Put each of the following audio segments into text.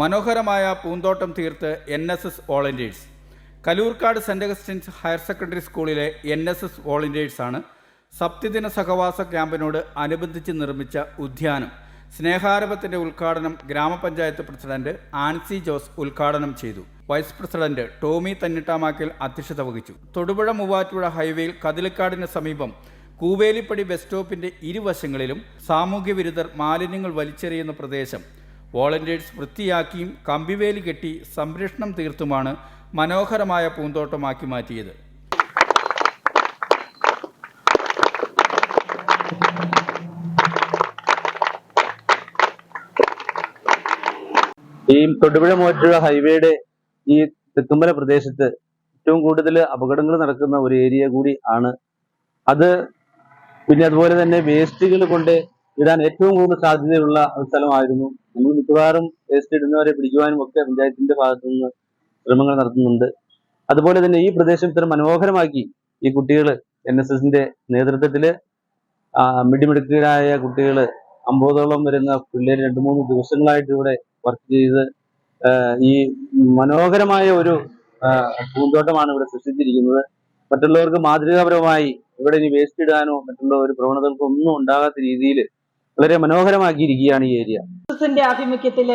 മനോഹരമായ പൂന്തോട്ടം തീർത്ത് N S S volunteers Kaloorkad saint Augustine's higher secondary സ്കൂളിലെ എൻ എസ് എസ് വോളണ്ടിയേഴ്സാണ് സപ്തിദിന സഹവാസ ക്യാമ്പിനോട് അനുബന്ധിച്ച് നിർമ്മിച്ച ഉദ്യാനം. സ്നേഹാരപത്തിന്റെ ഉദ്ഘാടനം ഗ്രാമപഞ്ചായത്ത് പ്രസിഡന്റ് ആൻസി ജോസ് ഉദ്ഘാടനം ചെയ്തു. വൈസ് പ്രസിഡന്റ് ടോമി തന്നിട്ടാമാക്കിൽ അധ്യക്ഷത വഹിച്ചു. തൊടുപുഴ മൂവാറ്റുപുഴ ഹൈവേയിൽ കതിലക്കാടിന് സമീപം കൂവേലിപ്പടി ബസ് സ്റ്റോപ്പിന്റെ ഇരുവശങ്ങളിലും സാമൂഹ്യ വിരുദ്ധർ മാലിന്യങ്ങൾ വലിച്ചെറിയുന്ന പ്രദേശം വോളണ്ടിയേഴ്സ് വൃത്തിയാക്കിയും കമ്പിവേലി കെട്ടി സംരക്ഷണം തീർത്തുമാണ് മനോഹരമായ പൂന്തോട്ടമാക്കി മാറ്റിയത്. ഈ തൊടുപുഴ മൂവാറ്റുപുഴ ഹൈവേയുടെ ഈ തെക്കുമല പ്രദേശത്ത് ഏറ്റവും കൂടുതൽ അപകടങ്ങൾ നടക്കുന്ന ഒരു ഏരിയ കൂടി ആണ്. അത് പിന്നെ അതുപോലെ തന്നെ വേസ്റ്റുകൾ കൊണ്ട് ഇടാൻ ഏറ്റവും കൂടുതൽ സാധ്യതയുള്ള സ്ഥലമായിരുന്നു മിക്കവാറും വേസ്റ്റ് ഇടുന്നവരെ പിടിക്കുവാനും ഒക്കെ പഞ്ചായത്തിന്റെ ഭാഗത്തു നിന്ന് ശ്രമങ്ങൾ നടത്തുന്നുണ്ട്. അതുപോലെ തന്നെ ഈ പ്രദേശം ഇത്ര മനോഹരമാക്കി ഈ കുട്ടികൾ എൻ എസ് എസിന്റെ നേതൃത്വത്തിൽ മിടിമിടുക്കരായ കുട്ടികൾ അമ്പതോളം വരുന്ന പിള്ളേർ രണ്ട് മൂന്ന് ദിവസങ്ങളായിട്ട് ഇവിടെ വർക്ക് ചെയ്ത് ഈ മനോഹരമായ ഒരു പൂന്തോട്ടമാണ് ഇവിടെ സൃഷ്ടിച്ചിരിക്കുന്നത്. മറ്റുള്ളവർക്ക് മാതൃകാപരമായി ഇവിടെ ഇനി വേസ്റ്റ് ഇടാനോ മറ്റുള്ള ഒരു പ്രവണതകൾക്കോ ഒന്നും ഉണ്ടാകാത്ത രീതിയിൽ വളരെ മനോഹരമാക്കിയിരിക്കുകയാണ് ഈ ഏരിയ ന്റെ ആഭിമുഖ്യത്തിൽ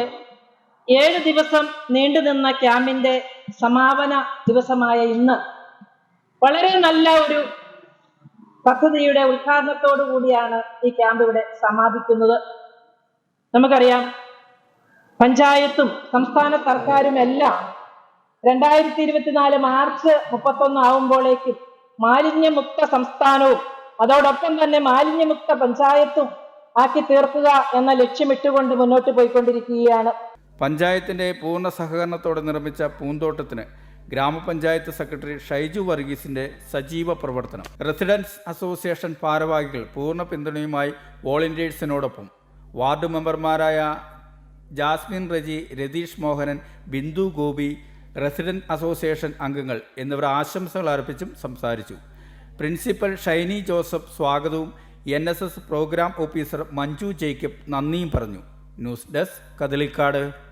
ഏഴ് ദിവസം നീണ്ടുനിന്ന ക്യാമ്പിന്റെ സമാപന ദിവസമായ ഇന്ന് വളരെ നല്ല ഒരു പദ്ധതിയുടെ ഉദ്ഘാടനത്തോടു കൂടിയാണ് ഈ ക്യാമ്പ് ഇവിടെ സമാപിക്കുന്നത്. നമുക്കറിയാം പഞ്ചായത്തും സംസ്ഥാന സർക്കാരും എല്ലാം രണ്ടായിരത്തി ഇരുപത്തിനാല് മാർച്ച് മുപ്പത്തൊന്ന് ആവുമ്പോഴേക്കും മാലിന്യമുക്ത സംസ്ഥാനവും അതോടൊപ്പം തന്നെ മാലിന്യമുക്ത പഞ്ചായത്തും ആക്കി തീർക്കുക എന്ന ലക്ഷ്യമിട്ടുകൊണ്ട് മുന്നോട്ട് പോയിക്കൊണ്ടിരിക്കുകയാണ്. പഞ്ചായത്തിന്റെ പൂർണ സഹകരണത്തോടെ നിർമ്മിച്ച പൂന്തോട്ടത്തിന് ഗ്രാമപഞ്ചായത്ത് സെക്രട്ടറി ഷൈജു വർഗീസിന്റെ സജീവ പ്രവർത്തനം. റെസിഡൻസ് അസോസിയേഷൻ ഭാരവാഹികൾ പൂർണ പിന്തുണയുമായി വോളണ്ടിയേഴ്സിനോടൊപ്പം. വാർഡ് മെമ്പർമാരായ Jasmine Reji Ratheesh Mohanan Bindu Gopi resident association അംഗങ്ങൾ എന്നിവർ ആശംസകൾ അർപ്പിച്ചും സംസാരിച്ചു. പ്രിൻസിപ്പൽ ഷൈനി ജോസഫ് സ്വാഗതവും N S S programme officer Manju Jacob നന്ദിയും പറഞ്ഞു. News desk Kadalikkad.